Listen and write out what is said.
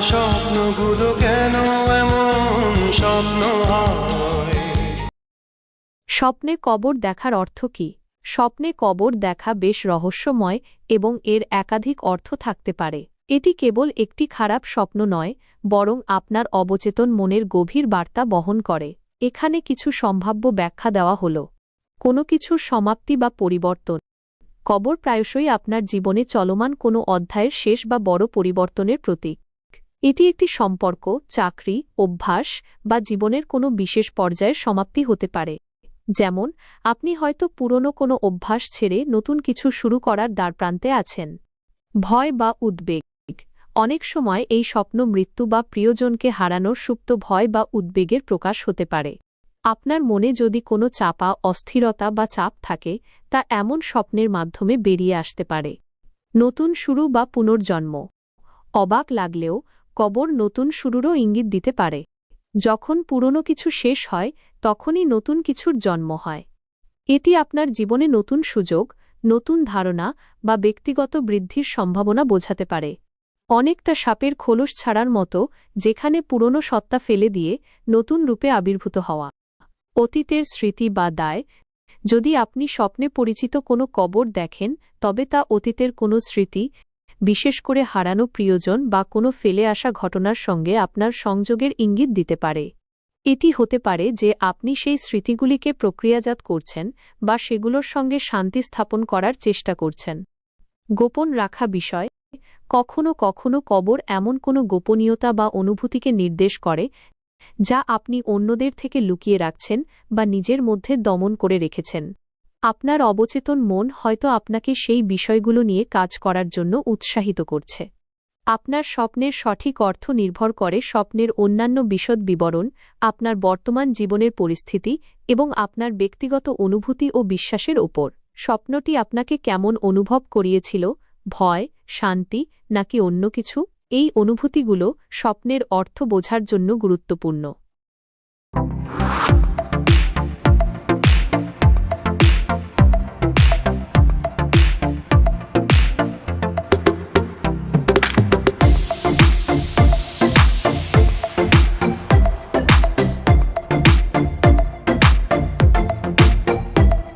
স্বপ্নগুলো কেন এমন স্বপ্ন স্বপ্নে কবর দেখার অর্থ কি? স্বপ্নে কবর দেখা বেশ রহস্যময় এবং এর একাধিক অর্থ থাকতে পারে। এটি কেবল একটি খারাপ স্বপ্ন নয়, বরং আপনার অবচেতন মনের গভীর বার্তা বহন করে। এখানে কিছু সম্ভাব্য ব্যাখ্যা দেওয়া হল। কোনো কিছুর সমাপ্তি বা পরিবর্তন। কবর প্রায়শই আপনার জীবনে চলমান কোনো অধ্যায়ের শেষ বা বড় পরিবর্তনের প্রতীক। এটি একটি সম্পর্ক, চাকরি, অভ্যাস বা জীবনের কোনো বিশেষ পর্যায়ের সমাপ্তি হতে পারে। যেমন, আপনি হয়তো পুরনো কোনো অভ্যাস ছেড়ে নতুন কিছু শুরু করার দ্বারপ্রান্তে আছেন। ভয় বা উদ্বেগ। অনেক সময় এই স্বপ্ন মৃত্যু বা প্রিয়জনকে হারানোর সুপ্ত ভয় বা উদ্বেগের প্রকাশ হতে পারে। আপনার মনে যদি কোনো চাপা, অস্থিরতা বা চাপ থাকে, তা এমন স্বপ্নের মাধ্যমে বেরিয়ে আসতে পারে। নতুন শুরু বা পুনর্জন্ম। অবাক লাগলেও কবর নতুন শুরুরও ইঙ্গিত দিতে পারে। যখন পুরনো কিছু শেষ হয়, তখনই নতুন কিছুর জন্ম হয়। এটি আপনার জীবনে নতুন সুযোগ, নতুন ধারণা বা ব্যক্তিগত বৃদ্ধির সম্ভাবনা বোঝাতে পারে। অনেকটা সাপের খোলস ছাড়ার মতো, যেখানে পুরনো সত্তা ফেলে দিয়ে নতুন রূপে আবির্ভূত হওয়া। অতীতের স্মৃতি বা দায়। যদি আপনি স্বপ্নে পরিচিত কোনো কবর দেখেন, তবে তা অতীতের কোনো স্মৃতি বিশেষ করে হারানো প্রিয়জন বা কোনো ফেলে আসা ঘটনার সঙ্গে আপনার সংযোগের ইঙ্গিত দিতে পারে। এটি হতে পারে যে আপনি সেই স্মৃতিগুলিকে প্রক্রিয়াজাত করছেন বা সেগুলোর সঙ্গে শান্তি স্থাপন করার চেষ্টা করছেন। গোপন রাখা বিষয়, কখনো কখনো কবর এমন কোনো গোপনীয়তা বা অনুভূতিকে নির্দেশ করে যা আপনি অন্যদের থেকে লুকিয়ে রাখছেন বা নিজের মধ্যে দমন করে রেখেছেন। আপনার অবচেতন মন হয়তো আপনাকে সেই বিষয়গুলো নিয়ে কাজ করার জন্য উৎসাহিত করছে। আপনার স্বপ্নের সঠিক অর্থ নির্ভর করে স্বপ্নের অন্যান্য বিশদ বিবরণ, আপনার বর্তমান জীবনের পরিস্থিতি এবং আপনার ব্যক্তিগত অনুভূতি ও বিশ্বাসের ওপর। স্বপ্নটি আপনাকে কেমন অনুভব করিয়েছিল? ভয়, শান্তি নাকি অন্য কিছু? এই অনুভূতিগুলো স্বপ্নের অর্থ বোঝার জন্য গুরুত্বপূর্ণ।